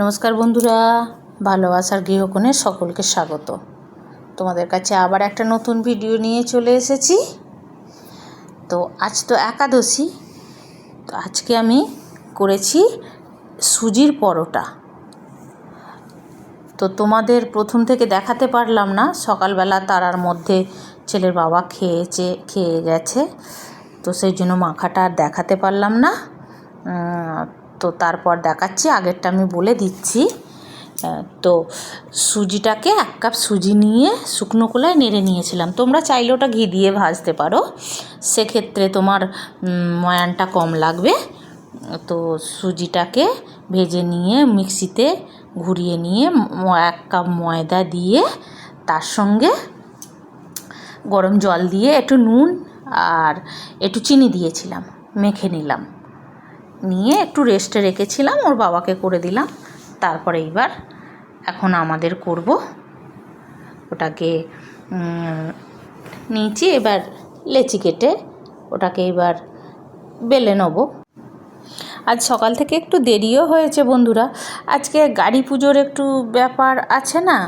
নমস্কার বন্ধুরা ভালোবাসার গৃহকোণে সকলকে স্বাগত। তোমাদের কাছে আবার একটা নতুন ভিডিও নিয়ে চলে এসেছি। তো আজ তো একাদশী, তো আজকে আমি করেছি সুজির পরোটা। তো তোমাদের প্রথম থেকে দেখাতে পারলাম না, সকালবেলা তারার মধ্যে ছেলের বাবা খেয়েছে, খেয়ে গেছে, তো সেই জন্য মাখাটা আর দেখাতে পারলাম না। তো তারপর দেখাচ্ছি, আগেরটা আমি বলে দিচ্ছি। তো সুজিটাকে এক কাপ সুজি নিয়ে শুকনো কোলায় নেড়ে নিয়েছিলাম। তোমরা চাইলে ওটা ঘি দিয়ে ভাজতে পারো। সেক্ষেত্রে তোমার ময়ানটা কম লাগবে। তো সুজিটাকে ভেজে নিয়ে মিক্সিতে ঘুরিয়ে নিয়ে এক কাপ ময়দা দিয়ে তার সঙ্গে গরম জল দিয়ে একটু নুন আর একটু চিনি দিয়েছিলাম, মেখে নিলাম। নিয়ে একটু রেস্টে রেখেছিলাম, ওর বাবাকে করে দিলাম। তারপরে এইবার এখন আমাদের করব ওটাকে নিয়েছি এবার লেচি কেটে ওটাকে এবার বেলে নেব। আজ সকাল থেকে একটু দেরিও হয়েছে বন্ধুরা। আজকে গাড়ি পুজোর একটু ব্যাপার আছে না?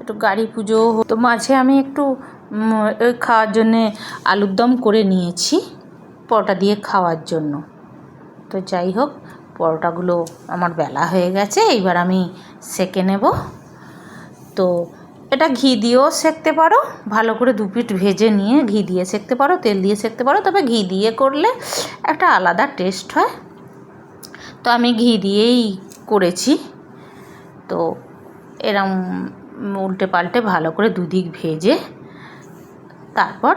একটু গাড়ি পুজো তো মাঝে আমি একটু খাওয়ার জন্যে আলুর দম করে নিয়েছি, পরোটা দিয়ে খাওয়ার জন্য। তো যাই হোক, পরোটাগুলো আমার বেলা হয়ে গেছে, এইবার আমি সেকে নেব। তো এটা ঘি দিয়েও সেকতে পারো, ভালো করে দু পিঠ ভেজে নিয়ে ঘি দিয়ে সেকতে পারো, তেল দিয়ে সেকতে পারো, তবে ঘি দিয়ে করলে একটা আলাদা টেস্ট হয়। তো আমি ঘি দিয়েই করেছি। তো এরম উল্টে পাল্টে ভালো করে দুদিক ভেজে, তারপর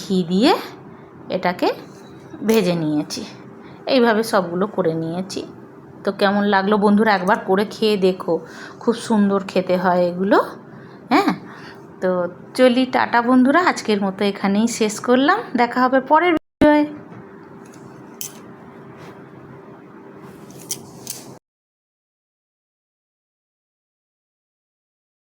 ঘি দিয়ে এটাকে ভেজে নিয়েছি। এইভাবে সবগুলো করে নিয়েছি। তো কেমন লাগল বন্ধুরা একবার করে খেয়ে দেখো। খুব সুন্দর খেতে হয় এগুলো হ্যাঁ? তো চলি, টাটা বন্ধুরা। আজকের মতো এখানেই শেষ করলাম। দেখা হবে পরের